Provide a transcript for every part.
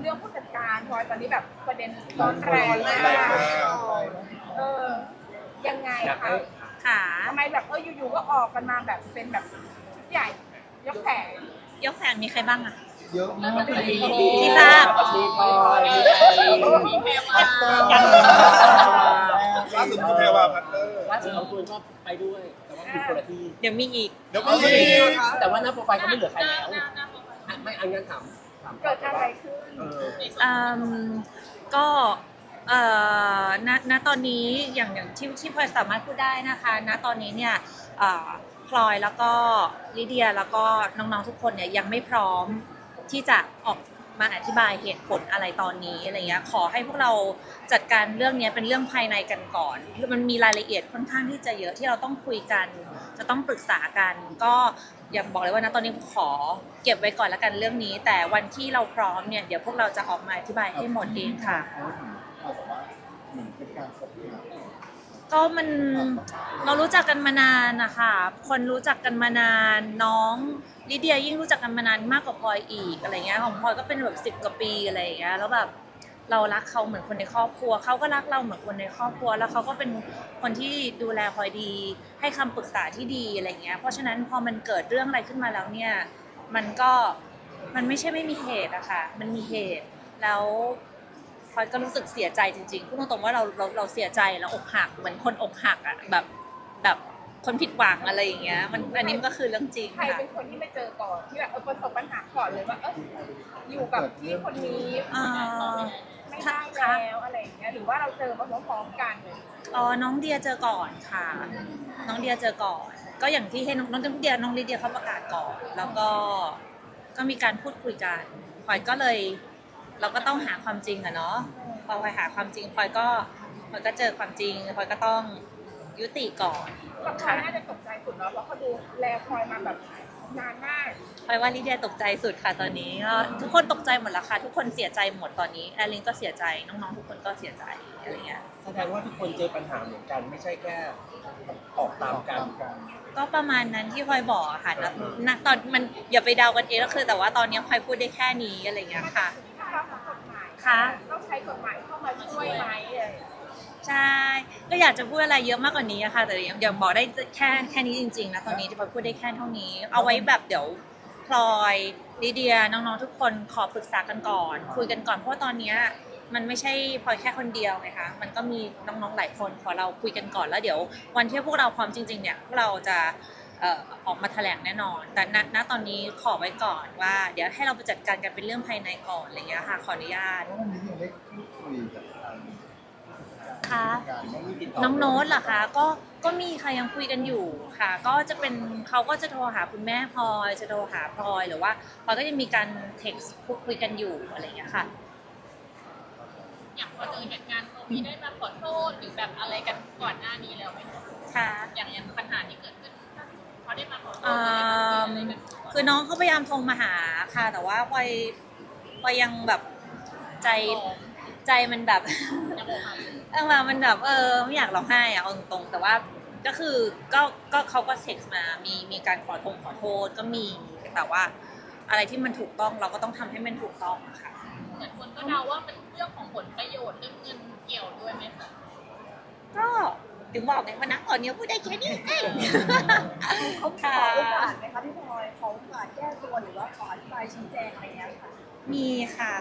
เรื่องผู้จัดการพลอยตอนนี้แบบประเด็นร้อนแรงมากเออยังไงอยากคะให้ค่ะทำไมแบบเอออยู่ๆก็ออกกันมาแบบเป็นแบบชุดใหญ่ ยกแผงยกแผงมีใครบ้างอะเยอะมากที่ทราบมีพลอยมีแพรวาล่าสุดคุณแพรวาพัตเตอร์ล่าสุดน้องตูนก็ไปด้วย แต่ว่าอยู่คนละที่เดี๋ยวมีอีกเดี๋ยวก็มีแต่ว่าหน้าโปรไฟล์ก็ไม่เหลือใครแล้วอะไม่อันงั้นถามถาม เกิดอะไรขึ้นอืมก็เอ่อณณตอนนี้อย่างอย่างที่ที่พลอยสามารถพูดได้นะคะ ณตอนนี้เนี่ยเอ่อพลอยแล้วก็ลิเดียแล้วก็น้องๆทุกคนเนี่ยยังไม่พร้อมที่จะออกมาอธิบายเหตุผลอะไรตอนนี้อะไรเงี้ยขอให้พวกเราจัดการเรื่องนี้เป็นเรื่องภายในกันก่อน มันมีรายละเอียดค่อนข้างที่จะเยอะที่เราต้องคุยกัน จะต้องปรึกษากัน ก็ อย่าบอกเลยว่านะตอนนี้ขอเก็บไว้ก่อนแล้วกันเรื่องนี้ แต่วันที่เราพร้อมเนี่ยเดี๋ยวพวกเราจะออกมาอธิบายให้หมดเองค่ะ เขาบอกว่าเหมือนเป็นการคบกันก็มันเรารู้จักกันมานานนะคะคนรู้จักกันมานานน้องลิเดียยิ่งรู้จักกันมานานมากกว่าพลอยอีกอะไรเงี้ยของพลอยก็เป็นแบบสิบกว่าปีอะไรอย่างเงี้ยแล้วแบบ เรารักเขาเหมือนคนในครอบครัว เขาก็รักเราเหมือนคนในครอบครัว แล้วเขาก็เป็นคนที่ดูแลพลอยดี ให้คำปรึกษาที่ดีอะไรเงี้ย เพราะฉะนั้นพอมันเกิดเรื่องอะไรขึ้นมาแล้วเนี่ย มันก็มันไม่ใช่ไม่มีเหตุอะค่ะ มันมีเหตุ แล้วพลอยก็รู้สึกเสียใจจริงๆพูดตรงๆว่าเราเราเราเสียใจแล้วอกหักเหมือนคนอกหักอะแบบแบบ คนผิดหวังอะไรอย่างเงี้ย มันอันนี้มันก็คือเรื่องจริงใครค่ะเป็นคนที่ไม่เจอก่อนที่แบบเออประสบปัญหาก่อนเลยว่าเอออยู่กับพี่คนนี้อ่า ไม่ได้แล้วอะไรอย่างเงี้ยหรือว่าเราเจอมาพร้อมๆกันอ๋อน้องเดียเจอก่อนค่ะ น้องเดียเจอก่อน ก็อย่างที่ให้น้องน้องเดียน้องลิเดียเขาประกาศก่อน แล้วก็ก็มีการพูดคุยกันพลอยก็เลย เราก็ต้องหาความจริงอะเนาะพอพลอยหาความจริงพลอยก็พลอยก็เจอความจริงพลอยก็ต้อง ยุติก่อนก็พลอยน่าจะตกใจสุดเนาะเพราะเขาดูแลพลอยมาแบบนานมากพลอยว่าลิเดียตกใจสุดค่ะตอนนี้ก็ทุกคนตกใจหมดแล้วค่ะทุกคนเสียใจหมดตอนนี้แอลลินก็เสียใจน้องๆทุกคนก็เสียใจอะไรเงี้ยแสดงว่าทุกคนเจอปัญหาเหมือนกันไม่ใช่แค่ออกตามกันก็ประมาณนั้นที่พลอยบอกอะค่ะณณตอนมันอย่าไปเดากันเองก็คือ แต่ว่าตอนนี้พลอยพูดได้แค่นี้อะไรเงี้ยค่ะถ้าเราทำกฎหมายค่ะต้องใช้กฎหมายเข้ามาช่วยไหม ใช่ ก็อยากจะพูดอะไรเยอะมากกว่านี้อะค่ะแต่ยังยังบอกได้แค่แค่นี้จริงๆนะตอนนี้ที่พลอยพูดได้แค่เท่านี้ เอาไว้แบบเดี๋ยวพลอยลิเดียน้องๆทุกคนขอปรึกษากันก่อน คุยกันก่อนเพราะว่าตอนเนี้ยมันไม่ใช่พลอยแค่คนเดียวไงคะมันก็มีน้องๆหลายคนขอเราคุยกันก่อนแล้วเดี๋ยววันที่พวกเราความจริง ๆ เนี่ยพวกเราจะเอ่อออกมาแถลงแน่นอน แต่ณณตอนนี้ขอไว้ก่อนว่า เดี๋ยวให้เราไปจัดการกันเป็นเรื่องภายในก่อนอะไรเงี้ยค่ะขออนุญาต แล้ววันนี้ยังได้พูดคุยกับทาง ค่ะการไม่มีติดต่น้องโน้ตเหรอคะ ก็ ก็มีค่ะยังคุยกันอยู่ค่ะ ก็จะเป็นเขาก็จะโทรหาคุณแม่พลอย จะโทรหาพลอยหรือว่าพลอยก็จะมีการเท็กซ์พูดคุยกันอยู่อะไรอย่างเงี้ยค่ะ อย่างพอเจอเหตุการณ์เขามีได้มาขอโทษหรือแบบอะไรกันก่อนหน้านี้แล้วไหมคะค่ะ อย่างอย่างปัญหาที่เกิดขึ้นเขาได้มาขอโทษอือะไรมกันคือน้องเขาพยายามโทรมาหาค่ะ แต่ว่าพลอยพลอยยังแบบใจ ใจมันแบบยังบอกมาเออมามันแบบเออไม่อยากร้องไห้อะเอาตรงๆแต่ว่าก็คือก็ก็เขาก็เท็กซ์มา มีมีการขอโทษขอโทษก็มีแต่ว่า อะไรที่มันถูกต้องเราก็ต้องทำให้มันถูกต้องอะค่ะ เหมือนคนก็เดาว่าเป็นเรื่องของผลประโยชน์เรื่องเงินเกี่ยวด้วยไหมคะก็ถึงบอกไงว่านักก่อนเนี้ยพูดได้แค่นี้เอง เขาขอโอกาสไหมคะพี่พลอยขอโอกาสแก้ตัวหรือว่าขออธิบายชี้แจงอะไรเงี้ยค่ะ มีค่ะ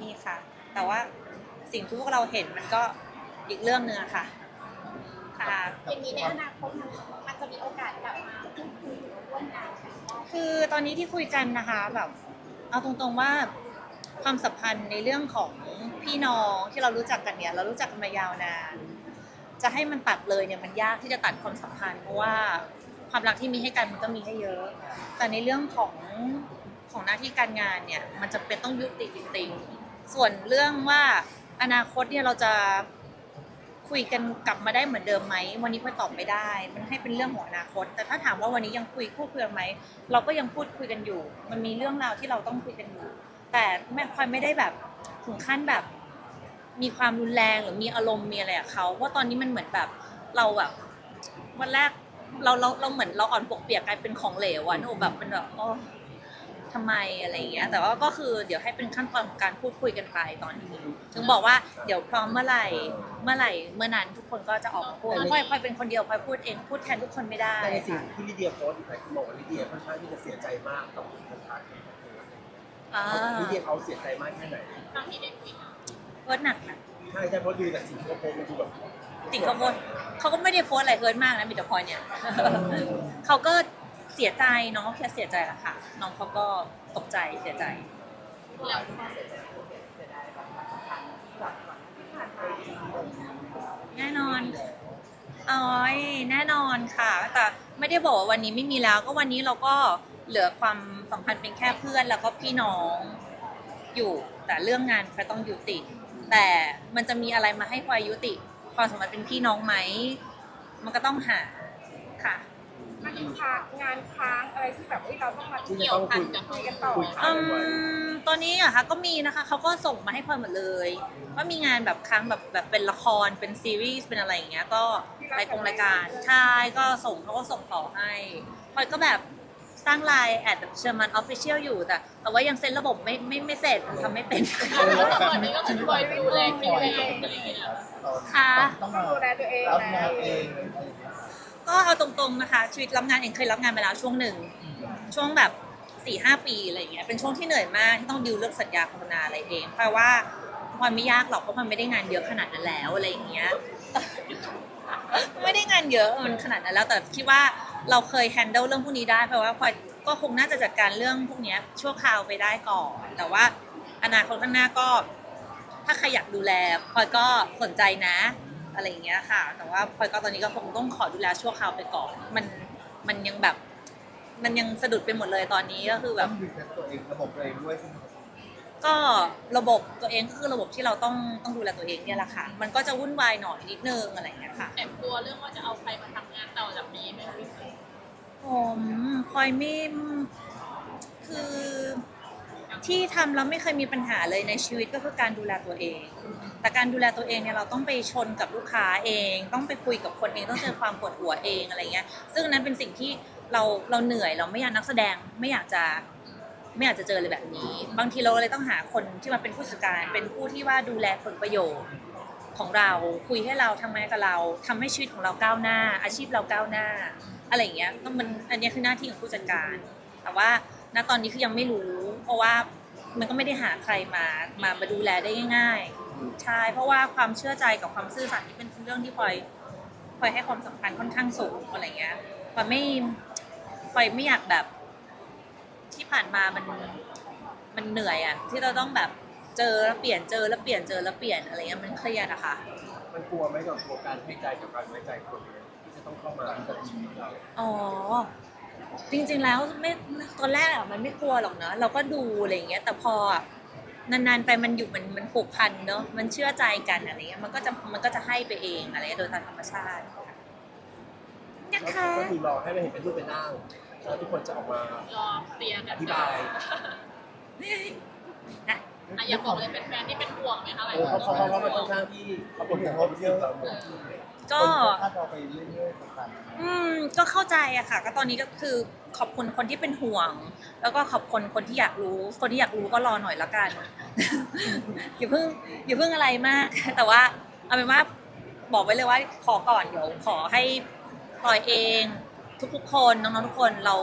มีค่ะ แต่ว่าสิ่งที่พวกเราเห็นมันก็อีกเรื่องหนึ่งอะค่ะค่ะ อย่างนี้ในอนาคตมันจะมีโอกาสกลับมาพูดคุยหรือว่าร่วมงานกันได้คือตอนนี้ที่คุยกันนะคะแบบเอาตรงๆว่าความสัมพันธ์ในเรื่องของพี่น้องที่เรารู้จักกันเนี่ย เรารู้จักกันมายาวนาน จะให้มันตัดเลยเนี่ยมันยากที่จะตัดความสัมพันธ์เพราะว่าความรักที่มีให้กันมันก็มีให้เยอะ แต่ในเรื่องของของหน้าที่การงานเนี่ย มันจะเป็นต้องยุติจริงๆ ส่วนเรื่องว่าอนาคตเนี่ยเราจะคุยกันกลับมาได้เหมือนเดิมไหมวันนี้พลอยตอบไม่ได้ มันให้เป็นเรื่องของอนาคต แต่ถ้าถามว่าวันนี้ยังคุยพูดคุยกันไหมเราก็ยังพูดคุยกันอยู่ มันมีเรื่องราวที่เราต้องคุยกันอยู่ แต่แม่พลอยไม่ได้แบบถึงขั้นแบบ มีความรุนแรงหรือมีอารมณ์มีอะไรกับเขาเพราะตอนนี้มันเหมือนแบบเราแบบวันแรกเราเราเราเหมือนเราอ่อนปวกเปียกกลายเป็นของเหลวอะโนแบบมันแบบโอ้ ทำไมอะไรอย่างเงี้ย แต่ว่าก็คือเดี๋ยวให้เป็นขั้นตอนของการพูดคุยกันไปตอนนี้ ถึงบอกว่าเดี๋ยวพร้อมเมื่อไหร่เมื่อไหร่เมื่อนั้นทุกคนก็จะออกมาพูดพลอยพลอยเป็นคนเดียวพลอยพูดเองพูดแทนทุกคนไม่ได้แต่ในสิ่งค่ะที่ลิเดียโพสต์หลายคนบอกว่าลิเดียค่อนข้างที่จะเสียใจมากกับคนทักอ่าลิเดียเขาเสียใจมากแค่ไหนครั้งที่ได้คุยกันเพิร์ดหนักนะใช่ใช่เพราะดูจากสิ่งที่เขาโพสต์มันดูแบบจริงเขาโพสต์เขาก็ไม่ได้โพสต์อะไรเพิร์ดมากนะมีแต่พลอยเนี่ยเขาก็ เสียใจน้องเขาแค่เสียใจแหละค่ะ น้องเขาก็ตกใจเสียใจ แล้วแน่นอนอ๋อยแน่นอนค่ะ แต่ไม่ได้บอกว่าวันนี้ไม่มีแล้ว ก็วันนี้เราก็เหลือความสัมพันธ์เป็นแค่เพื่อนแล้วก็พี่น้องอยู่ แต่เรื่องงานพลอยต้องยุติ แต่มันจะมีอะไรมาให้พลอยยุติ ความสัมพันธ์เป็นพี่น้องไหม มันก็ต้องหาค่ะ มันมีค้างงานค้างอะไรที่แบบเอ้ยเราต้องมาที่จะเกี่ยวต้องพัคุนยกับคุยกันต่อคุยอืค้างกันไว้มตอนนี้อะคะก็มีนะคะเขาก็ส่งมาให้พลอยหมดเลยว่ามีงานแบบครั้งแบบแบบเป็นละครเป็นซีรีส์เป็นอะไรอย่างเงี้ยก็รายกงรายการใช่ก็ส่งเขาก็ส่งต่อให้พลอยก็แบบสร้างไลน์แอดเชอร์มันออฟฟิเชียลอยู่แต่แต่ว่ายังเซ็นระบบไม่ไม่ไม่เสร็จทำไม่เป็นแล้วตอนนี้ก็คือคอยดูแลคิวเองอะไรอย่างเงี้ยค่ะต้องต้องมาดูแลตัวเองรับนะงานเอง ก็เอาตรงๆนะคะ ชีวิตรับงานเองเคยรับงานไปแล้วช่วงหนึ่ง ช่วงแบบสี่ห้าปีอะไรอย่างเงี้ยเป็นช่วงที่เหนื่อยมากที่ต้องดิวเรื่องสัญญาโฆษณาอะไรเองเพราะว่ามันไม่ยากหรอกเพราะมันไม่ได้งานเยอะขนาดนั้นแล้วอะไรอย่างเงี้ยไม่ได้งานเยอะมันขนาดนั้นแล้วแต่คิดว่าเราเคยแฮนเดิลเรื่องพวกนี้ได้เพราะว่าพลอยก็คงน่าจะจัดการเรื่องพวกเนี้ยชั่วคราวไปได้ก่อน แต่ว่าอนาคตข้างหน้าก็ ถ้าใครอยากดูแลพลอยก็สนใจนะ อะไรอย่างเงี้ยค่ะ แต่ว่าพลอยก็ตอนนี้ก็คงต้องขอดูแลชั่วคราวไปก่อน มันมันยังแบบ มันยังสะดุดไปหมดเลยตอนนี้ก็คือแบต้อบงรีเซ็ตตัวเองระบบตัวเองด้วยใช่ไหมก็ระบบตัวเองก็คือระบบที่เราต้องต้องดูแลตัวเองเนี่ยแหละค่ะ มันก็จะวุ่นวายหน่อยนิดนึงอะไรอย่างเงี้ยค่ะ แอบกลัวเรื่องว่าจะเอาใครมาทำงานต่อจากนี้ไหมคะพี่เฟิร์นผมพลอยไม่คือ ที่ทำแล้วไม่เคยมีปัญหาเลยในชีวิตก็คือการดูแลตัวเอง แต่การดูแลตัวเองเนี่ยเราต้องไปชนกับลูกค้าเอง ต้องไปคุยกับคนเองต้องเจอความปวดหัวเองอะไรเงี้ย ซึ่งนั้นเป็นสิ่งที่เราเราเหนื่อยเราไม่อยากนักแสดงไม่อยากจะไม่อยากจะเจอเลยแบบนี้ บางทีเราเลยต้องหาคนที่มาเป็นผู้จัดการเป็นผู้ที่ว่าดูแลผลประโยชน์ของเราคุยให้เราทำงานกับเราทำให้ชีวิตของเราก้าวหน้า อาชีพเราก้าวหน้า อะไรอย่างเงี้ยก็มันอันนี้คือหน้าที่ของผู้จัดการ แต่ว่า ณตอนนี้คือยังไม่รู้ เพราะว่ามันก็ไม่ได้หาใครมามามาดูแลได้ง่าย ๆ ใช่ เพราะว่าความเชื่อใจกับความซื่อสัตย์นี่เป็นเรื่องที่พลอยพลอยให้ความสำคัญค่อนข้างสูงอะไรเงี้ยพลอยไม่พลอยไม่อยากแบบ ที่ผ่านมามันมันเหนื่อยอะที่เราต้องแบบเจอแล้วเปลี่ยนเจอแล้วเปลี่ยนเจอแล้วเปลี่ยนอะไรเงี้ยมันเครียดอะค่ะ มันกลัวไหมกับกลัวการให้ใจกับการไว้ใจคนเนี่ยที่จะต้องเข้ามากับชีวิตเรา อ๋อ จริง ๆ แล้วไม่ตอนแรกอะมันไม่กลัวหรอกเนอะเราก็ดูอะไรอย่างเงี้ย แต่พออะนานๆไปมันอยู่มันมันผูกพันเนอะมันเชื่อใจกันอะไรเงี้ยมันก็จะมันก็จะให้ไปเองอะไรเงี้ยโดยตามธรรมชาตินะแล้วคะก็มีรอให้เราเห็นเป็นรูปเป็นร่างแล้วทุกคนจะออกมารอเคลียร์กันอธิบายนะอะอยากบอกเลยเป็นแฟนที่เป็นห่วงไหมคะหลายเออคนเพราะเพราะว่ามันค่อนข้างที่เขาผลกระทบเยอะก็คาดเราไปเรื่อยๆต่างอืม ก็เข้าใจอะค่ะ ก็ตอนนี้ก็คือขอบคุณคนที่เป็นห่วง แล้วก็ขอบคุณคนที่อยากรู้ คนที่อยากรู้ก็รอหน่อยละกัน อย่าเพิ่งอย่าเพิ่งอะไรมาก แต่ว่าเอาเป็นว่าบอกไว้เลยว่าขอก่อนเดี๋ยวขอให้ปล่อยเอง ทุกๆคนน้องๆทุกคนเรา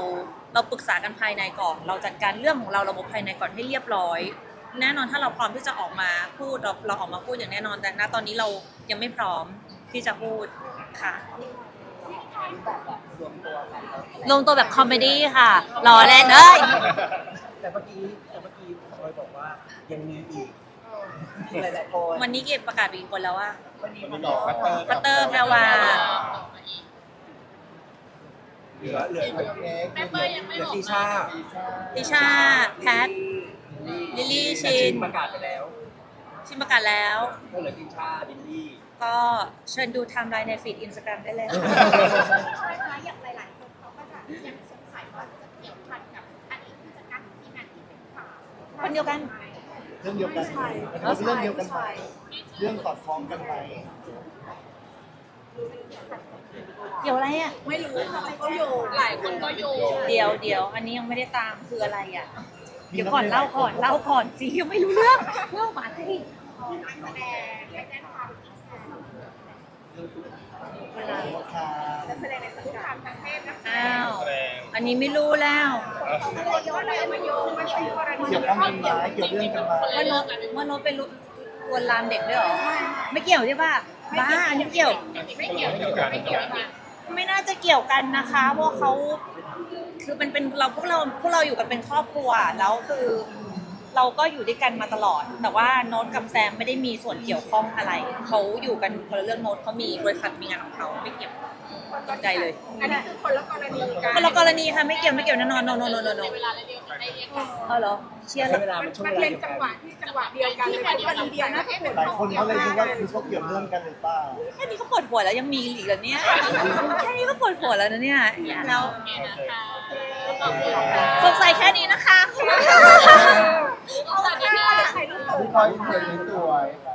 เราปรึกษากันภายในก่อน เราจัดการเรื่องของเราระบบภายในก่อนให้เรียบร้อย แน่นอนถ้าเราพร้อมที่จะออกมาพูดเราเราออกมาพูดอย่างแน่นอนแต่ณตอนนี้เรายังไม่พร้อมที่จะพูดค่ะ ลงตัวแบบคอมเมดี้ค่ะรอเล่นเอ้ย แต่เมื่อกี้แต่เมื่อกี้พลอยบอกว่ายังมีอีกหลายๆคนวันนี้เก็บประกาศไปกี่คนแล้วอะๆวันนี้ดอกพัตเตอร์พัตเตอร์แพรวาเหลือเหลือเค้กแม่เป้ยยังไม่เหลืบออกตีชาติชาแพท ลิลลี่ชิน ประกาศไปแล้ว ชิมประกาศแล้ว ก็เหลือตีชาลิลลี่ ก็เชิญดูไทม์ไลน์ในฟีดอินสตาแกรมได้เลยค่ะใช่ไหมอย่างหลาย ๆ คนเขาก็จะยังสงสัยว่าจะเกี่ยวพันกับอดีตผู้จัดการของทีมงานที่เป็นข่าวคนเดียวกัน เรื่องเดียวกันเป็นเรื่องเดียวกันไหมเรื่องสอดคล้องกันไหมเดี๋ยวอะไรอะไม่รู้ทำไมเขาอยู่หลายคนก็โยงเดี๋ยวเดี๋ยวอันนี้ยังไม่ได้ตามคืออะไรอะคเดี๋ยวก่อนเล่าก่อนเล่าก่อนสิยังไม่รู้เรื่องเล่ามาสินักแสดงไปแจ้งความที่แชร์ เวลาค่ะนักแสดงในสังกัดทางเพศนะคะอ้าวอันนี้ไม่รู้แล้วเขาก็เลยย้อนเลยมาโยงมันเป็นกรณีเกี่ยวข้องกันไหมเกี่ยวเรื่องกันไหมว่านดว่านดเป็นลุลวนลามเด็กด้วยเหรอ ไม่เกี่ยวใช่ป่ะบ้าอันนี้เกี่ยว ไม่เกี่ยวไม่เกี่ยวไม่เกี่ยวไม่น่าจะเกี่ยวกันนะคะเพราะเขาคือมันเป็นเราพวกเราพวกเราอยู่กันเป็นครอบครัวแล้วคือ เราก็อยู่ด้วยกันมาตลอด แต่ว่าโน้ตกับแซมไม่ได้มีส่วนเกี่ยวข้องอะไร เขาอยู่กันคนละเรื่องโน้ตเขามีบริษัทมีงานของเขาไม่เกี่ยวใจเลย อันนี้คือคนละกรณีกันคนละกรณีค่ะไม่เกี่ยวไม่เกี่ยวแน่นอนโนโนโนโนโนในเวลาเดียวกันได้เรียกกันเออเหรอเชียร์ใช้เลยเวลามันช่วงมันเวลาเป็นเดียวจักังนหวะที่จังหวะเดียวกันเลยกรณีเดียวนะที่เป็นหลายคนเขาเลยคิดว่าคือเขาเกี่ยวเรื่องกันหรือเปล่าแค่นี้ก็ปวดหัวแล้วยังมีอีกเหรอเนี่ยแค่นี้ก็ปวดหัวแล้วนะเนี่ยแล้วโอเคนะคะขอบคุณค่ะสงสัยแค่นี้นะคะ ขอบคุณค่ะถ่ายรูปพี่พลอยเห็นสวยค่ะ